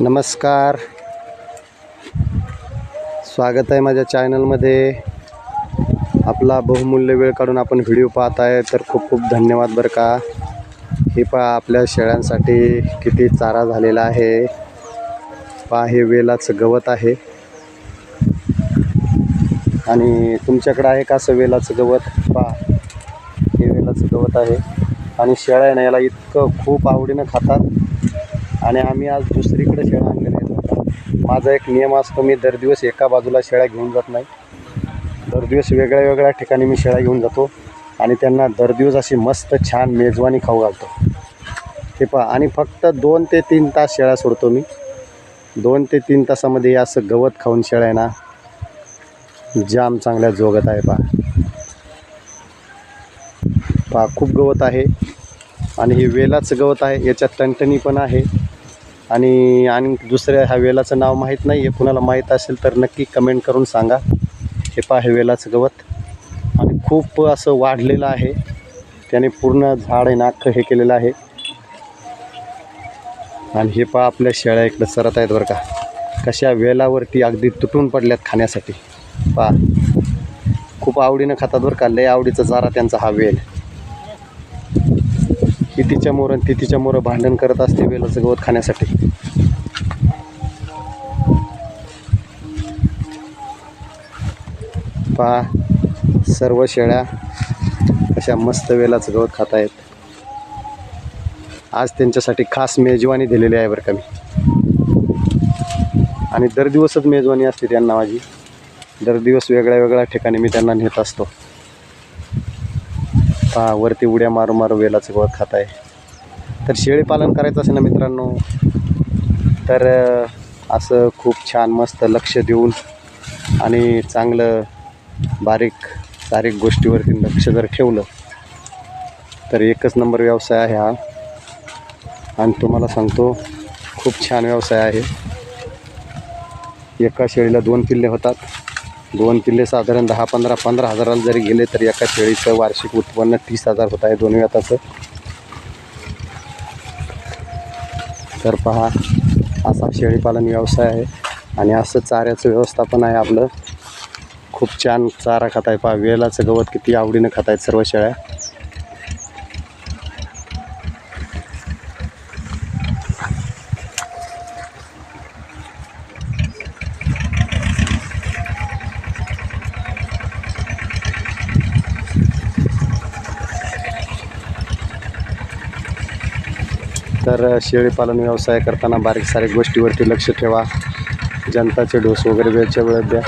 नमस्कार. स्वागत आहे माझ्या चॅनलमध्ये. आपला बहुमूल्य वेळ काढून आपण व्हिडिओ पाहत आहे तर खूप खूप धन्यवाद बरं का. हे पहा आपल्या शेळ्यांसाठी किती चारा झालेला आहे. पहा हे वेलाचं गवत आहे. आणि तुमच्याकडं आहे का असं वेलाचं गवत? पहा हे वेलाचं गवत आहे. आणि शेळ्या ना याला इतकं खूप आवडीनं खातात. आणि आम्ही आज दुसरीकडे शेळ्या आणलेल्या आहेत. माझा एक नियम असतो मी दर दिवस एका बाजूला शेळ्या घेऊन जात नाही. दर दिवस वेगळ्या वेगळ्या ठिकाणी मी शेळ्या घेऊन जातो आणि त्यांना दर दिवस अशी मस्त छान मेजवानी खाऊ घालतो. ते पहा आणि फक्त दोन ते तीन तास शेळ्या सोडतो मी. दोन ते तीन तासामध्ये असं गवत खाऊन शेळ्या आहे ना जाम चांगल्या जोगत आहे पहा. पहा खूप गवत आहे आणि हे वेलाचं गवत आहे याच्यात टणटणी पण आहे. आणि आणि दुसऱ्या ह्या वेलाचं नाव माहीत नाही. आहे कुणाला माहीत असेल तर नक्की कमेंट करून सांगा. हे पहा हे वेलाचं गवत. आणि खूप असं वाढलेलं आहे. त्याने पूर्ण झाड आहे नाक हे केलेलं आहे. आणि हे पहा आपल्या शेळ्या इकडं सरत आहेत बरं का. कशा वेलावरती अगदी तुटून पडल्यात खाण्यासाठी. पहा. खूप आवडीनं खातात बरं का. लय आवडीचा चारा त्यांचा हा वेल. ही तिच्या मोर ती तिच्या मोर भांडण करत असते वेलाचं गवत खाण्यासाठी. पहा सर्व शेळ्या अशा मस्त वेलाचं गवत खात आहेत आज त्यांच्यासाठी खास मेजवानी दिलेली आहे बरं का मी. आणि दर दिवसच मेजवानी असते त्यांना माझी. दर दिवस वेगळ्या वेगळ्या ठिकाणी मी त्यांना नेत असतो. पहा वरती उड्या मारू मारू वेलाचं गवत खात आहे. तर शेळीपालन करायचं असेल ना मित्रांनो तर असं खूप छान मस्त लक्ष देऊन आणि चांगलं बारीक सारीक गोष्टीवरती लक्ष जर ठेवलं तर एकच नंबर व्यवसाय आहे हा. आणि तुम्हाला सांगतो खूप छान व्यवसाय आहे. एका शेळीला दोन पिल्ले होतात. दोन किल्ले साधारण दहा पंधरा पंधरा हजाराला जरी गेले तर एका शेळीचं वार्षिक उत्पन्न तीस हजार होत आहे. दोन व्यताचं तर पहा असा शेळीपालन व्यवसाय आहे आणि असं चाऱ्याचं व्यवस्थापन आहे आपलं. खूप छान चारा खात आहे पहा. वेलाचं गवत किती आवडीनं खात आहेत सर्व शेळ्या. तर शेळीपालन व्यवसाय करताना बारीक सारीक गोष्टीवरती लक्ष ठेवा. जनताचे डोस वगैरे वेळच्या वेळेत द्या.